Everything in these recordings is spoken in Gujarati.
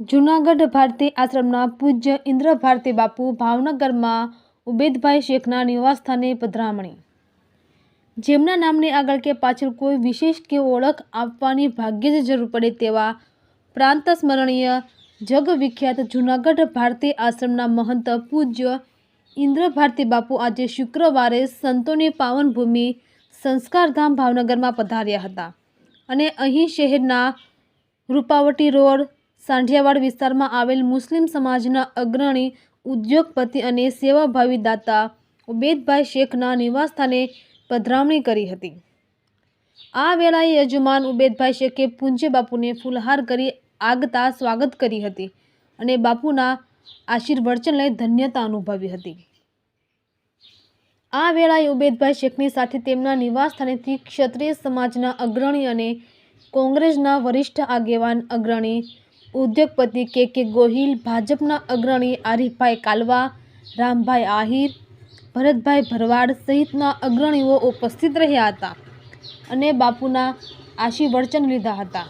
જૂનાગઢ ભારતી આશ્રમના પૂજ્ય ઇન્દ્ર ભારતી બાપુ ભાવનગરમાં ઉબેદભાઈ શેખના નિવાસસ્થાને પધરામણી. જેમના નામની આગળ કે પાછળ કોઈ વિશેષ કે ઓળખ આપવાની ભાગ્યે જ જરૂર પડે તેવા પ્રાંત સ્મરણીય જગવિખ્યાત જૂનાગઢ ભારતી આશ્રમના મહંત પૂજ્ય ઇન્દ્ર ભારતી બાપુ આજે શુક્રવારે સંતોની પાવનભૂમિ સંસ્કારધામ ભાવનગરમાં પધાર્યા હતા. અને અહીં શહેરના રૂપાવટી રોડ સાંઢિયાવાડ વિસ્તારમાં આવેલ મુસ્લિમ સમાજના અગ્રણી, ઉદ્યોગપતિ અને સેવાભાવી દાતા ઉબેદભાઈ શેખના નિવાસસ્થાને પધરામણી કરી હતી. આ વેળાએ યજમાન ઉબેદભાઈ શેખે પૂંજ્ય બાપુને ફૂલહાર કરી આગતા સ્વાગત કરી હતી અને બાપુના આશીર્વચન લઈ ધન્યતા અનુભવી હતી. આ વેળાએ ઉબેદભાઈ શેખની સાથે તેમના નિવાસસ્થાનેથી ક્ષત્રિય સમાજના અગ્રણી અને કોંગ્રેસના વરિષ્ઠ આગેવાન અગ્રણી ઉદ્યોગપતિ કે કે ગોહિલ, ભાજપના અગ્રણી આરીફભાઈ કાલવા, રામભાઈ આહિર, ભરતભાઈ ભરવાડ સહિતના અગ્રણીઓ ઉપસ્થિત રહ્યા હતા અને બાપુના આશીર્વચન લીધા હતા.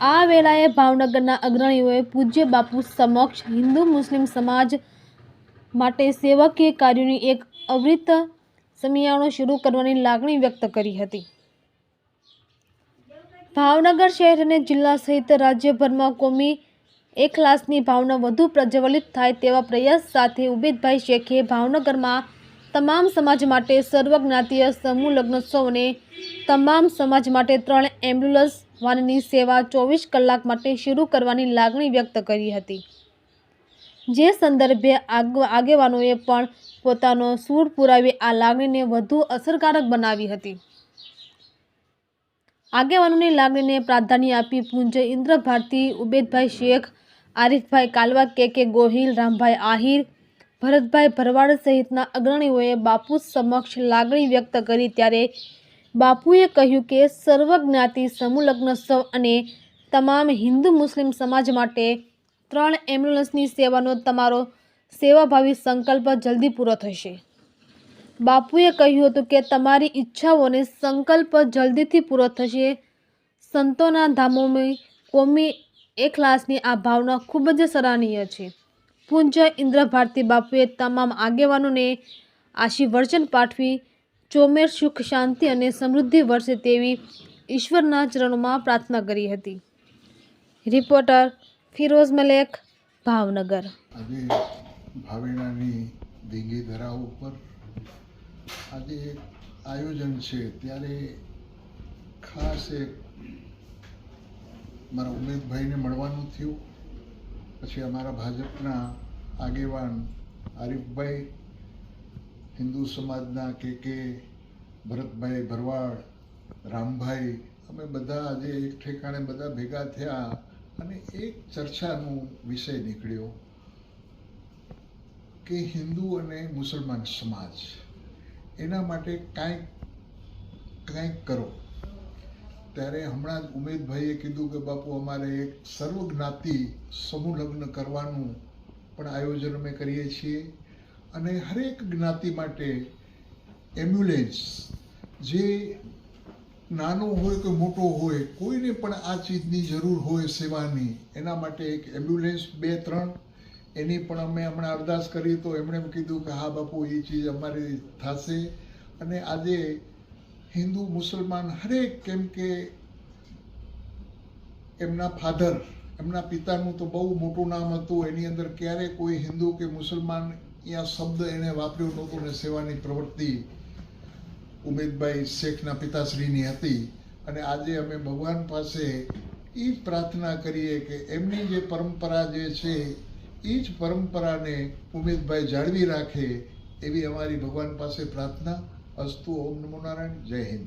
આ વેળાએ ભાવનગરના અગ્રણીઓએ પૂજ્ય બાપુ સમક્ષ હિન્દુ મુસ્લિમ સમાજ માટે સેવકીય કાર્યોની એક અવિરત સમિયાણો શરૂ કરવાની લાગણી વ્યક્ત કરી હતી. ભાવનગર શહેર અને જિલ્લા સહિત રાજ્યભરમાં કોમી એકલાસની ભાવના વધુ પ્રજ્વલિત થાય તેવા પ્રયાસ સાથે ઉબેદભાઈ શેખે ભાવનગરમાં તમામ સમાજ માટે સર્વજ્ઞાતીય સમૂહ લગ્નોત્સવ અને તમામ સમાજ માટે ત્રણ એમ્બ્યુલન્સ વાનની સેવા ચોવીસ કલાક માટે શરૂ કરવાની લાગણી વ્યક્ત કરી હતી. જે સંદર્ભે આગ આગેવાનોએ પણ પોતાનો સૂર પુરાવી આ લાગણીને વધુ અસરકારક બનાવી હતી. આગેવાનોની લાગણીને પ્રાધાન્ય આપી પૂંજ ઇન્દ્ર ભારતી ઉબેદભાઈ શેખ, આરીફભાઈ કાલવા, કે કે ગોહિલ, રામભાઈ આહિર, ભરતભાઈ ભરવાડ સહિતના અગ્રણીઓએ બાપુ સમક્ષ લાગણી વ્યક્ત કરી ત્યારે બાપુએ કહ્યું કે સર્વજ્ઞાતિ સમૂહ લગ્નોત્સવ અને તમામ હિન્દુ મુસ્લિમ સમાજ માટે ત્રણ એમ્બ્યુલન્સની સેવાનો તમારો સેવાભાવી સંકલ્પ જલ્દી પૂરો થશે. બાપુએ કહ્યું હતું કે તમારી ઈચ્છાઓને સંકલ્પ જલ્દીથી પૂરો થશે. સંતોના ધામોમાં કોમી એકલાસની આ ભાવના ખૂબ જ સરાહનીય છે. પૂજ્ય ઇન્દ્ર ભારતી બાપુએ તમામ આગેવાનોને આશીર્વચન પાઠવી, ચોમેર સુખ, શાંતિ અને સમૃદ્ધિ વર્ષે તેવી ઈશ્વરના ચરણોમાં પ્રાર્થના કરી હતી. રિપોર્ટર ફિરોઝ મલેક, ભાવનગર. આજે ભાવેણાની દીંગી ધરા ઉપર આજે આયોજન છે, ત્યારે ખાસ એક મારા ઉમેદભાઈને મળવાનું થયું. પછી અમારા ભાજપના આગેવાન આરીફભાઈ, હિન્દુ સમાજના કે કે ભરતભાઈ ભરવાડ, રામભાઈ, અમે બધા આજે એક ઠેકાણે બધા ભેગા થયા અને એક ચર્ચાનો વિષય નીકળ્યો કે હિન્દુ અને મુસલમાન સમાજ એના માટે કાંઈક કાંઈક કરો. ત્યારે હમણાં જ ઉમેદભાઈએ કીધું કે બાપુ, અમારે એક સર્વજ્ઞાતિ સમૂહ લગ્ન કરવાનું પણ આયોજન અમે કરીએ છીએ. અને હરેક જ્ઞાતિ માટે એમ્બ્યુલન્સ, જે નાનો હોય કે મોટો હોય, કોઈને પણ આ ચીજની જરૂર હોય સેવાની, એના માટે એક એમ્બ્યુલન્સ બે, ત્રણ એની પણ અમે હમણાં અરદાસ કરી તો એમણે એમ કીધું કે હા બાપુ, એ ચીજ અમારી થશે. અને આજે હિન્દુ, મુસલમાન હરેક કેમ કે એમના ફાધર એમના પિતાનું તો બહુ મોટું નામ હતું. એની અંદર ક્યારે કોઈ હિન્દુ કે મુસલમાન અહીંયા શબ્દ એણે વાપર્યો નહોતો ને સેવાની પ્રવૃત્તિ ઉમેદભાઈ શેખના પિતાશ્રીની હતી. અને આજે અમે ભગવાન પાસે એ પ્રાર્થના કરીએ કે એમની જે પરંપરા જે છે એ જ પરંપરાને ઉમેદભાઈ જાળવી રાખે એવી અમારી ભગવાન પાસે પ્રાર્થના. અસ્તુ ઓમ નમો નારાયણ. જય હિન્દ.